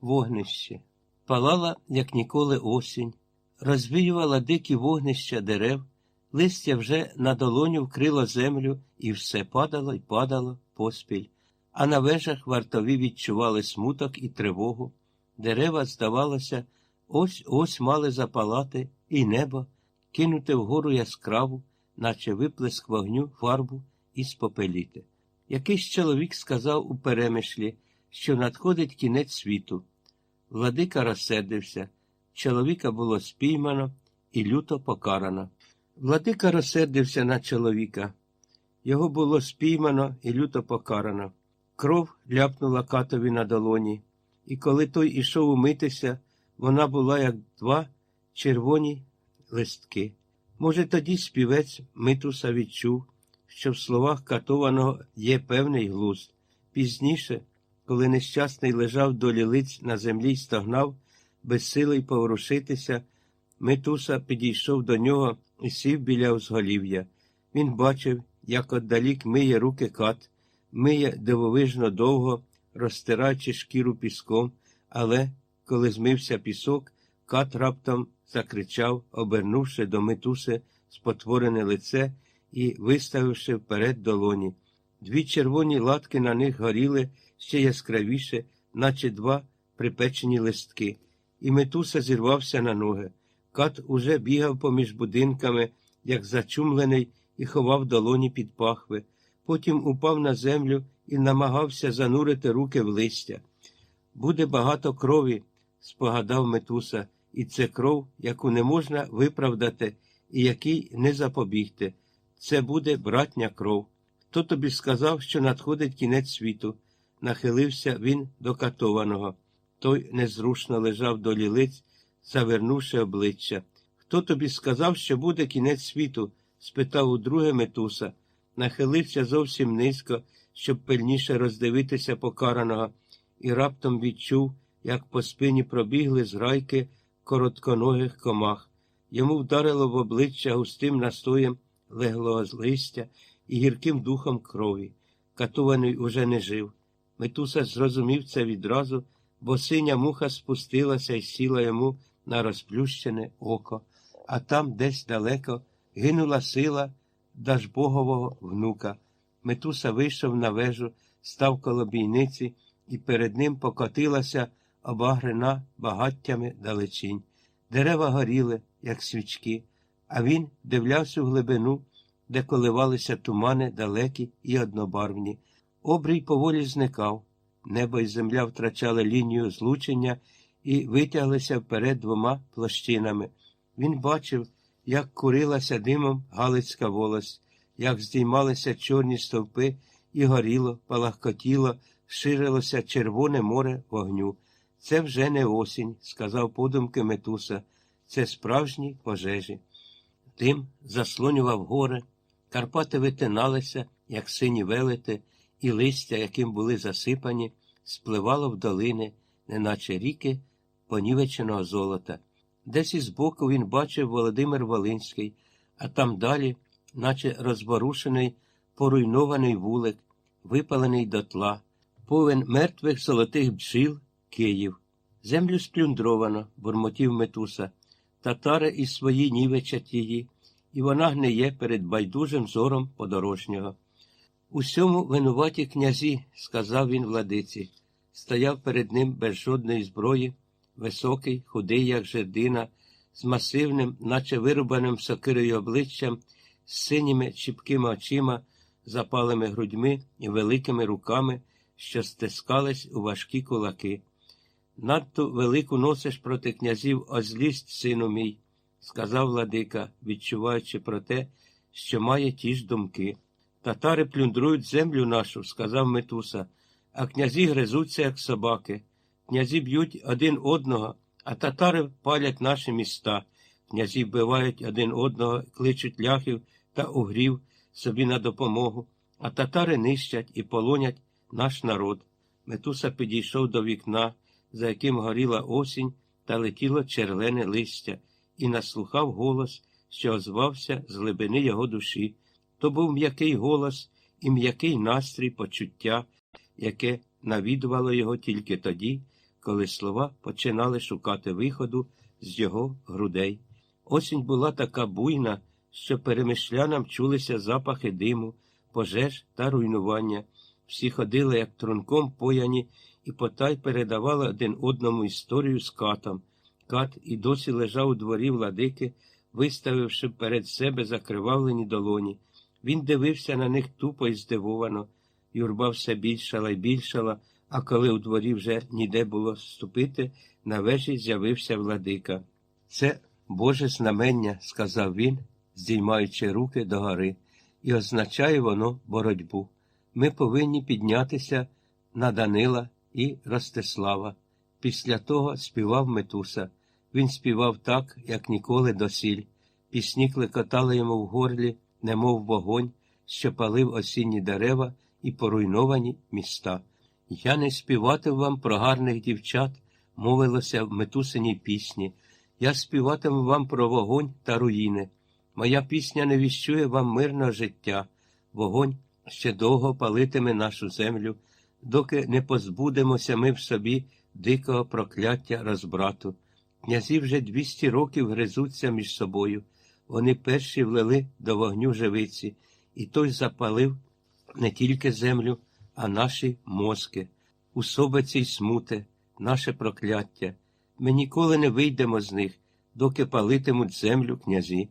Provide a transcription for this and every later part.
вогнище. Палала, як ніколи, осінь, розвіювала дикі вогнища дерев, листя вже на долоню вкрило землю, і все падало й падало поспіль. А на вежах вартові відчували смуток і тривогу. Дерева, здавалося, ось ось мали запалати, і небо, кинути вгору яскраву, наче виплеск вогню, фарбу і спопеліти. Якийсь чоловік сказав у перемишлі, що надходить кінець світу. Владика розсердився. Чоловіка було спіймано і люто покарано. Владика розсердився на чоловіка. Його було спіймано і люто покарано. Кров ляпнула катові на долоні, і коли той ішов умитися, вона була як два червоні листки. Може, тоді співець Митуса відчув, що в словах катованого є певний глузд. Пізніше, коли нещасний лежав долі лиць на землі й стогнав, безсилий поворушитися, Метуса підійшов до нього і сів біля узголів'я. Він бачив, як отдалік миє руки кат, миє дивовижно довго, розтираючи шкіру піском, але, коли змився пісок, кат раптом закричав, обернувши до метуси спотворене лице і виставивши вперед долоні. Дві червоні латки на них горіли ще яскравіше, наче два припечені листки, і метуса зірвався на ноги. Кат уже бігав поміж будинками, як зачумлений, і ховав долоні під пахви. Потім упав на землю і намагався занурити руки в листя. Буде багато крові, спогадав Метуса, і це кров, яку не можна виправдати і якій не запобігти. Це буде братня кров. Хто тобі сказав, що надходить кінець світу? Нахилився він до катованого. Той незрушно лежав до лілиць, завернувши обличчя. Хто тобі сказав, що буде кінець світу? спитав удруге Метуса. Нахилився зовсім низько, щоб пильніше роздивитися покараного, і раптом відчув, як по спині пробігли зграйки коротконогих комах. Йому вдарило в обличчя густим настоєм леглого листя і гірким духом крові. Катуваний уже не жив. Метуса зрозумів це відразу, бо синя муха спустилася і сіла йому на розплющене око, а там, десь далеко, гинула сила Дажбогового внука. Метуса вийшов на вежу, став коло бійниці, і перед ним покотилася обагрена багаттями далечінь. Дерева горіли, як свічки, а він дивлявся в глибину, де коливалися тумани далекі і однобарвні. Обрій поволі зникав. Небо і земля втрачали лінію злучення і витяглися вперед двома площинами. Він бачив, як курилася димом Галицька волость, як здіймалися чорні стовпи і горіло, палахкотіло, ширилося червоне море вогню. Це вже не осінь, сказав подумки Метуса, це справжні пожежі. Дим заслонював гори, Карпати витиналися, як сині велети, і листя, яким були засипані, спливало в долини, неначе ріки понівеченого золота. Десь із боку він бачив Володимир Волинський, а там далі, наче розворушений, поруйнований вулик, випалений дотла, повен мертвих золотих бджіл Київ. Землю сплюндровано, бурмотів Метуса. Татари і свої нівечать її, і вона гниє перед байдужим зором подорожнього. Усьому винуваті князі, сказав він владиці, стояв перед ним без жодної зброї, високий, худий, як жердина, з масивним, наче вирубаним сокирою обличчям, з синіми чіпкими очима, запалими грудьми і великими руками, що стискались у важкі кулаки. Надто велику носиш проти князів озлість, сину мій, сказав владика, відчуваючи про те, що має ті ж думки. Татари плюндрують землю нашу, сказав Метуса, а князі гризуться, як собаки. Князі б'ють один одного, а татари палять наші міста. Князі вбивають один одного, кличуть ляхів та угрів собі на допомогу, а татари нищать і полонять наш народ. Метуса підійшов до вікна, за яким горіла осінь та летіло черлене листя, і наслухав голос, що озвався з глибини його душі. То був м'який голос і м'який настрій почуття, яке навідувало його тільки тоді, коли слова починали шукати виходу з його грудей. Осінь була така буйна, що перемишлянам чулися запахи диму, пожеж та руйнування. Всі ходили, як трунком пояні, і потай передавали один одному історію з катом. Кат і досі лежав у дворі владики, виставивши перед себе закривавлені долоні. Він дивився на них тупо і здивовано. Юрба все більшала й більшала, а коли у дворі вже ніде було ступити, на вежі з'явився владика. Це Боже знамення, сказав він, здіймаючи руки догори, і означає воно боротьбу. Ми повинні піднятися на Данила і Ростислава. Після того співав Метуса. Він співав так, як ніколи досіль. Пісні клекотали йому в горлі, немов вогонь, що палив осінні дерева і поруйновані міста. Я не співатиму вам про гарних дівчат, мовилося в метусиній пісні. Я співатиму вам про вогонь та руїни. Моя пісня не віщує вам мирного життя. Вогонь ще довго палитиме нашу землю, доки не позбудемося ми в собі дикого прокляття розбрату. Князі вже двісті років гризуться між собою. Вони перші влили до вогню живиці, і той запалив не тільки землю, а наші мозки. У собиці й смуте, наше прокляття. Ми ніколи не вийдемо з них, доки палитимуть землю князі.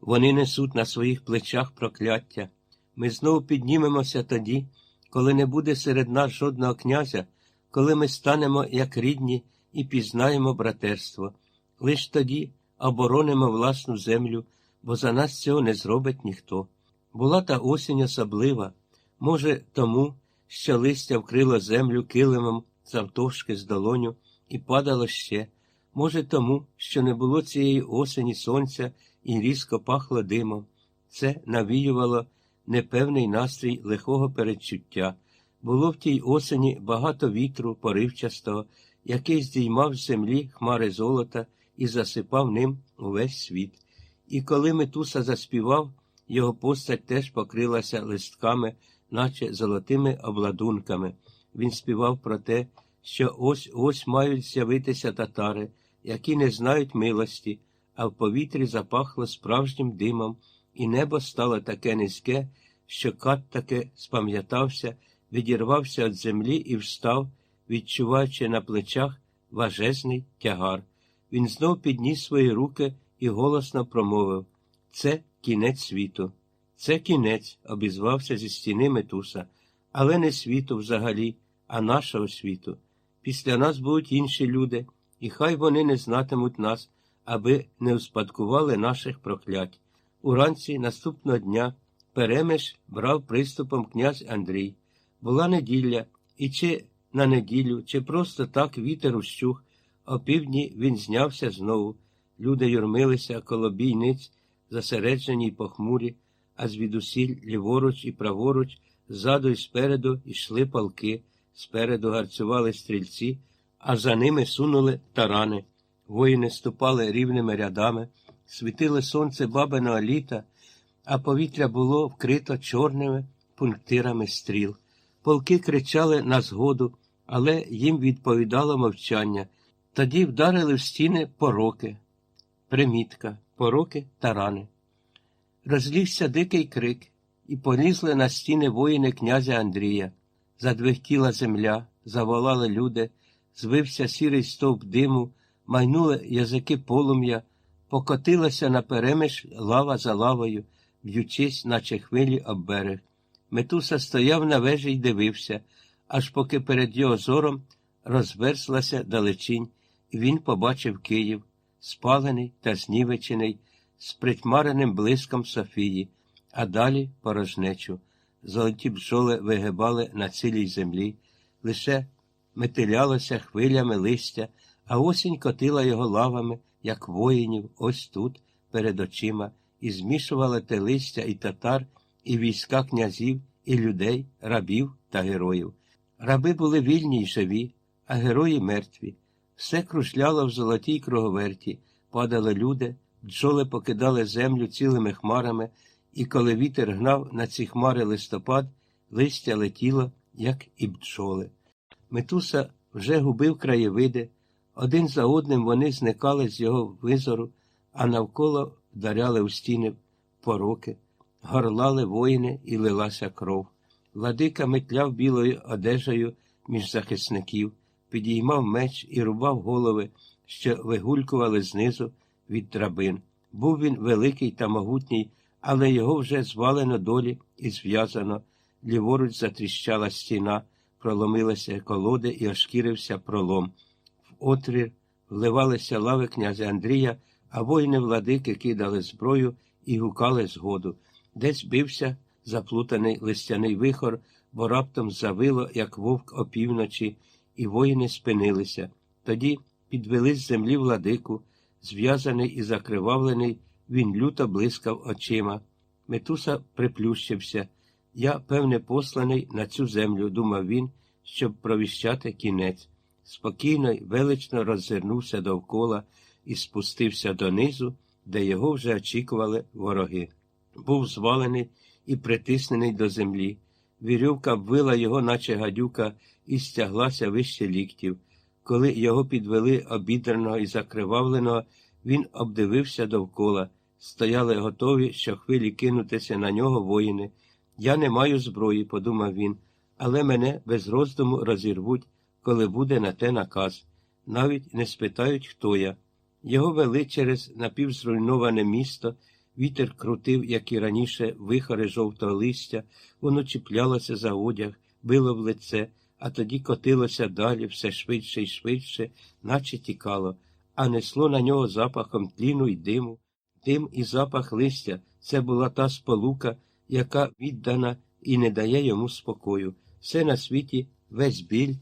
Вони несуть на своїх плечах прокляття. Ми знову піднімемося тоді, коли не буде серед нас жодного князя, коли ми станемо як рідні і пізнаємо братерство. Лиш тоді оборонимо власну землю, бо за нас цього не зробить ніхто. Була та осінь особлива, може, тому, що листя вкрило землю килимом завтовшки з долоню і падало ще, може, тому, що не було цієї осені сонця і різко пахло димом. Це навіювало непевний настрій лихого передчуття. Було в тій осені багато вітру поривчастого, який здіймав з землі хмари золота і засипав ним увесь світ. І коли Метуса заспівав, його постать теж покрилася листками, наче золотими обладунками. Він співав про те, що ось ось мають з'явитися татари, які не знають милості, а в повітрі запахло справжнім димом, і небо стало таке низьке, що кат таки спам'ятався, відірвався від землі і встав, відчуваючи на плечах важезний тягар. Він знов підніс свої руки і голосно промовив Це кінець світу. Це кінець, обізвався зі стіни Метуса, але не світу взагалі, а нашого світу. Після нас будуть інші люди, і хай вони не знатимуть нас, аби не успадкували наших проклять. Уранці наступного дня перемиш брав приступом князь Андрій. Була неділя, і чи на неділю, чи просто так вітер ущух, опівдні він знявся знову. Люди юрмилися коло бійниць, засереджені й похмурі, а звідусіль ліворуч і праворуч, ззаду і спереду йшли палки, спереду гарцювали стрільці, а за ними сунули тарани. Воїни ступали рівними рядами, світило сонце бабиного літа, а повітря було вкрито чорними пунктирами стріл. Полки кричали на згоду, але їм відповідало мовчання. Тоді вдарили в стіни пороки, примітка, пороки та рани. Розлігся дикий крик, і полізли на стіни воїни князя Андрія. Задвихтіла земля, заволали люди, звився сірий стовп диму, майнули язики полум'я, покотилася наперемиш лава за лавою, б'ючись, наче хвилі об берег. Метуса стояв на вежі й дивився, аж поки перед його зором розверзлася далечінь, він побачив Київ, спалений та знівечений, з притьмареним блиском Софії, а далі порожнечу. Золоті бджоли вигибали на цілій землі, лише метилялося хвилями листя, а осінь котила його лавами, як воїнів, ось тут, перед очима, і змішувала те листя і татар, і війська князів, і людей, рабів та героїв. Раби були вільні й живі, а герої мертві. Все кружляло в золотій круговерті, падали люди, бджоли покидали землю цілими хмарами, і коли вітер гнав на ці хмари листопад, листя летіло, як і бджоли. Метуса вже губив краєвиди, один за одним вони зникали з його визору, а навколо вдаряли у стіни пороки, горлали воїни і лилася кров. Владика метляв білою одежею між захисників, підіймав меч і рубав голови, що вигулькували знизу від драбин. Був він великий та могутній, але його вже звалено долі і зв'язано. Ліворуч затріщала стіна, проломилися колоди і ошкірився пролом. В отвір вливалися лави князя Андрія, а воїни владики кидали зброю і гукали згоду. Десь бився заплутаний листяний вихор, бо раптом завило, як вовк опівночі, і воїни спинилися. Тоді підвели з землі владику, зв'язаний і закривавлений, він люто блискав очима. Метуса приплющився. Я, певне, посланий на цю землю, думав він, щоб провіщати кінець. Спокійно й велично роззирнувся довкола і спустився донизу, де його вже очікували вороги. Був звалений і притиснений до землі. Вірьовка вбила його, наче гадюка, і стяглася вище ліктів. Коли його підвели обідраного і закривавленого, він обдивився довкола. Стояли готові, що хвилі кинутися на нього воїни. Я не маю зброї, подумав він, але мене без роздуму розірвуть, коли буде на те наказ. Навіть не спитають, хто я. Його вели через напівзруйноване місто, вітер крутив, як і раніше, вихори жовтого листя, воно чіплялося за одяг, било в лице, а тоді котилося далі все швидше і швидше, наче тікало, а несло на нього запахом тліну й диму. Дим і запах листя це була та сполука, яка віддана і не дає йому спокою. Все на світі, весь біль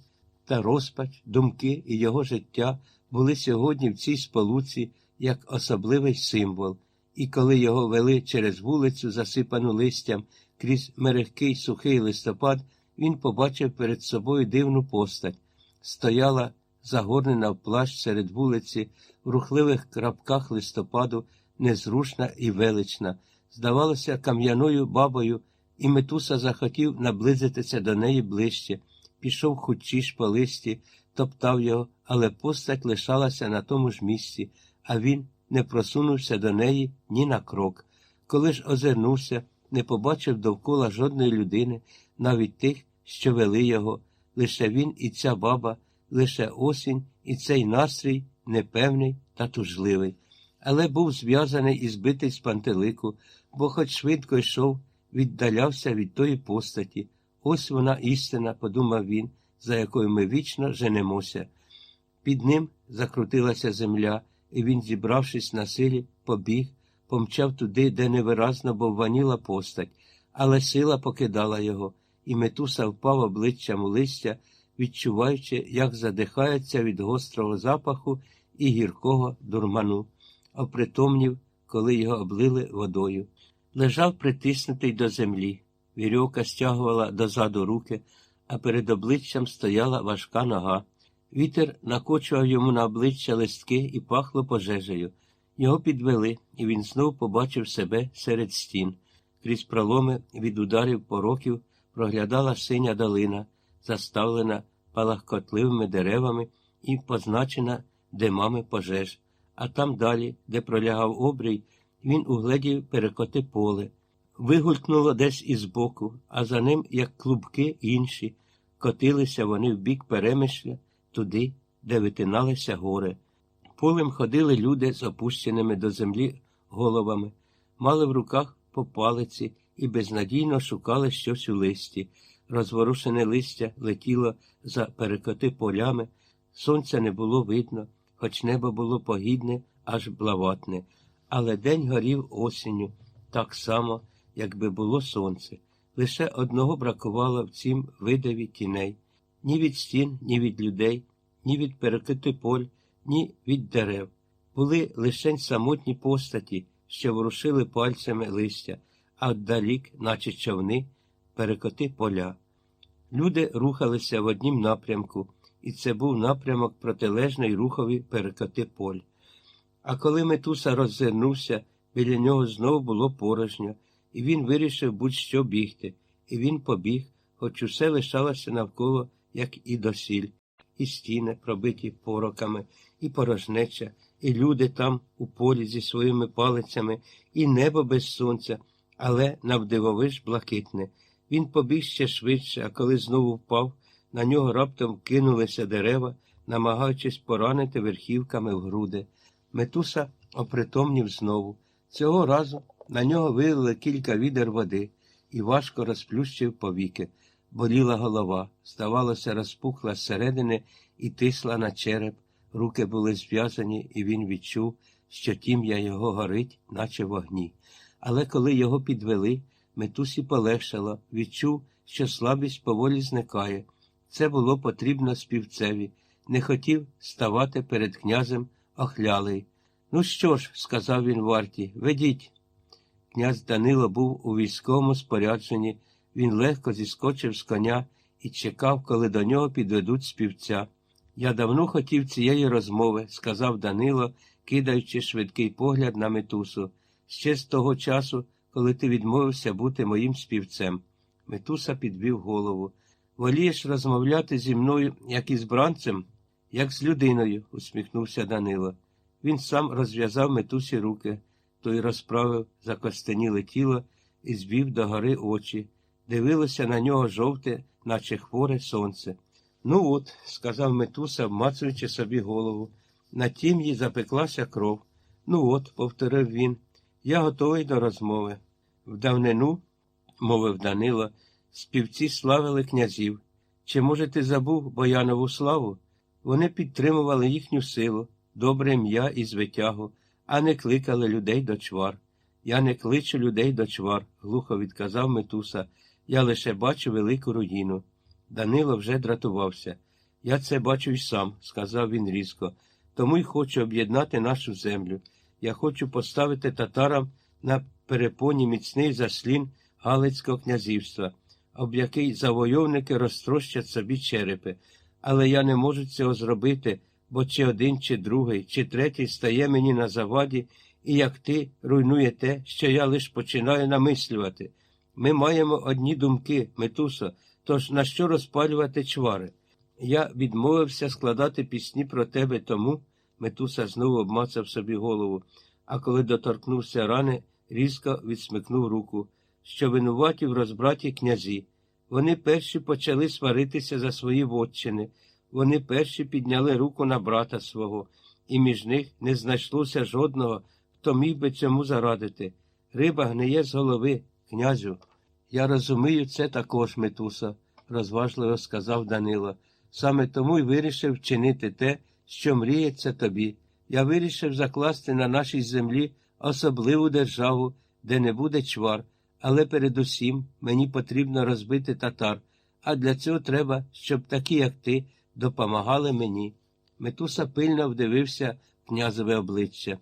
та розпач, думки і його життя були сьогодні в цій сполуці як особливий символ, і коли його вели через вулицю, засипану листям, крізь мерехкий сухий листопад, він побачив перед собою дивну постать. Стояла загорнена в плащ серед вулиці, в рухливих крапках листопаду, незрушна і велична, здавалося кам'яною бабою, і Метуса захотів наблизитися до неї ближче, пішов хутчіш по листі, топтав його, але постать лишалася на тому ж місці, а він не просунувся до неї ні на крок. Коли ж озирнувся, не побачив довкола жодної людини, навіть тих, що вели його, лише він і ця баба, лише осінь і цей настрій непевний та тужливий. Але був зв'язаний і збитий з пантелику, бо, хоч швидко йшов, віддалявся від тої постаті. Ось вона істина, подумав він, за якою ми вічно женемося. Під ним закрутилася земля, і він, зібравшись на силі, побіг, помчав туди, де невиразно бовваніла постать, але сила покидала його, і метуса впав обличчям у листя, відчуваючи, як задихається від гострого запаху і гіркого дурману, опритомнів, коли його облили водою. Лежав притиснутий до землі. Вірьовка стягувала дозаду руки, а перед обличчям стояла важка нога. Вітер накочував йому на обличчя листки і пахло пожежею. Його підвели, і він знов побачив себе серед стін. Крізь проломи від ударів пороків проглядала синя долина, заставлена палахкотливими деревами і позначена димами пожеж. А там далі, де пролягав обрій, він угледів перекоти поле. Вигулькнуло десь із боку, а за ним, як клубки інші, котилися вони в бік перемишля, туди, де витиналися гори. Полем ходили люди з опущеними до землі головами, мали в руках по палиці і безнадійно шукали щось у листі. Розворушене листя летіло за перекоти полями, сонця не було видно, хоч небо було погідне, аж блаватне, але день горів осінню, так само, якби було сонце. Лише одного бракувало в цім видаві тіней ні від стін, ні від людей, ні від перекити поль, ні від дерев. Були лише самотні постаті, що ворушили пальцями листя, а вдалік, наче човни, перекоти поля. Люди рухалися в однім напрямку, і це був напрямок протилежної рухові перекоти поль. А коли Метуса роззирнувся, біля нього знову було порожньо, і він вирішив будь-що бігти, і він побіг, хоч усе лишалося навколо, як і досіль. І стіни, пробиті пороками, і порожнеча, і люди там у полі зі своїми палицями, і небо без сонця, але навдивовиш блакитне. Він побіг ще швидше, а коли знову впав, на нього раптом кинулися дерева, намагаючись поранити верхівками в груди. Метуса опритомнів знову. Цього разу на нього вилили кілька відер води і важко розплющив повіки. Боліла голова, здавалося, розпухла зсередини і тисла на череп. Руки були зв'язані, і він відчув, що тім'я його горить, наче вогні. Але коли його підвели, метусі полегшало, відчув, що слабість поволі зникає. Це було потрібно співцеві. Не хотів ставати перед князем охлялий. Ну що ж, сказав він варті, ведіть. Князь Данило був у військовому спорядженні. Він легко зіскочив з коня і чекав, коли до нього підведуть співця. Я давно хотів цієї розмови, сказав Данило, кидаючи швидкий погляд на метусу. Ще з того часу, коли ти відмовився бути моїм співцем. Метуса підвів голову. Волієш розмовляти зі мною, як із бранцем, як з людиною, усміхнувся Данило. Він сам розв'язав метусі руки, той розправив закостеніле тіло і звів до гори очі. Дивилося на нього жовте, наче хворе сонце. Ну от, сказав Метуса, вмацуючи собі голову. На тім'ї запеклася кров. Ну от, повторив він, я готовий до розмови. В давнину, мовив Данило, співці славили князів. Чи, може, ти забув Боянову славу? Вони підтримували їхню силу, добре ім'я і звитягу, а не кликали людей до чвар. Я не кличу людей до чвар, глухо відказав Метуса. Я лише бачу велику руїну. Данило вже дратувався. Я це бачу й сам, сказав він різко, тому й хочу об'єднати нашу землю. Я хочу поставити татарам на перепоні міцний заслін Галицького князівства, об який завойовники розтрощать собі черепи. Але я не можу цього зробити, бо чи один, чи другий, чи третій стає мені на заваді, і як ти руйнує те, що я лише починаю намислювати. Ми маємо одні думки, Метусо, тож на що розпалювати чвари? Я відмовився складати пісні про тебе тому, Метуса знову обмацав собі голову, а коли доторкнувся рани, різко відсмикнув руку, що винуваті в розбраті князі. Вони перші почали сваритися за свої вотчини, вони перші підняли руку на брата свого, і між них не знайшлося жодного, хто міг би цьому зарадити. Риба гниє з голови, князю. Я розумію це також, Метуса, розважливо сказав Данило. Саме тому й вирішив вчинити те, що мріється тобі. Я вирішив закласти на нашій землі особливу державу, де не буде чвар, але передусім мені потрібно розбити татар, а для цього треба, щоб такі, як ти, допомагали мені. Метуса пильно вдивився в князеве обличчя.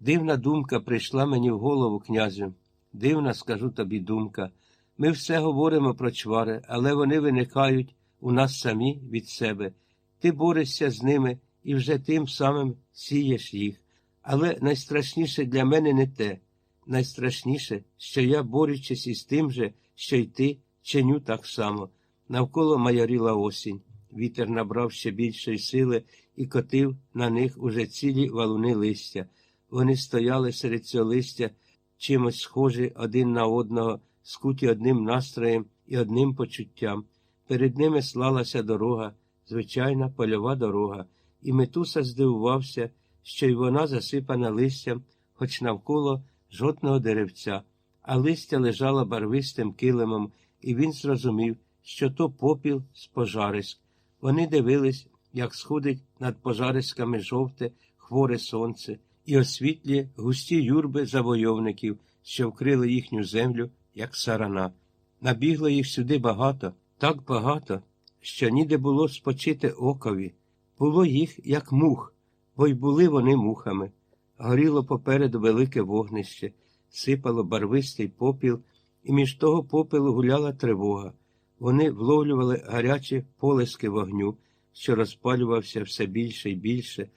Дивна думка прийшла мені в голову, князю. Дивна, скажу тобі, думка. Ми все говоримо про чвари, але вони виникають у нас самі від себе. Ти борешся з ними і вже тим самим сієш їх. Але найстрашніше для мене не те. Найстрашніше, що я, борючись із тим же, що й ти, чиню так само. Навколо майоріла осінь. Вітер набрав ще більшої сили і котив на них уже цілі валуни листя. Вони стояли серед цього листя, чимось схожі один на одного, скуті одним настроєм і одним почуттям. Перед ними слалася дорога, звичайна польова дорога, і Метуса здивувався, що й вона засипана листям, хоч навколо жодного деревця, а листя лежало барвистим килимом, і він зрозумів, що то попіл з пожариськ. Вони дивились, як сходить над пожариськами жовте, хворе сонце, і освітлює густі юрби завойовників, що вкрили їхню землю, як сарана. Набігло їх сюди багато, так багато, що ніде було спочити окові. Було їх, як мух, бо й були вони мухами. Горіло попереду велике вогнище, сипало барвистий попіл, і між того попелу гуляла тривога. Вони вловлювали гарячі полиски вогню, що розпалювався все більше і більше.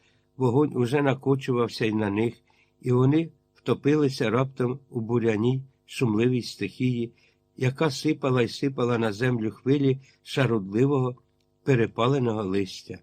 Вогонь уже накочувався й на них, і вони втопилися раптом у буряній, шумливій стихії, яка сипала й сипала на землю хвилі шарудливого перепаленого листя.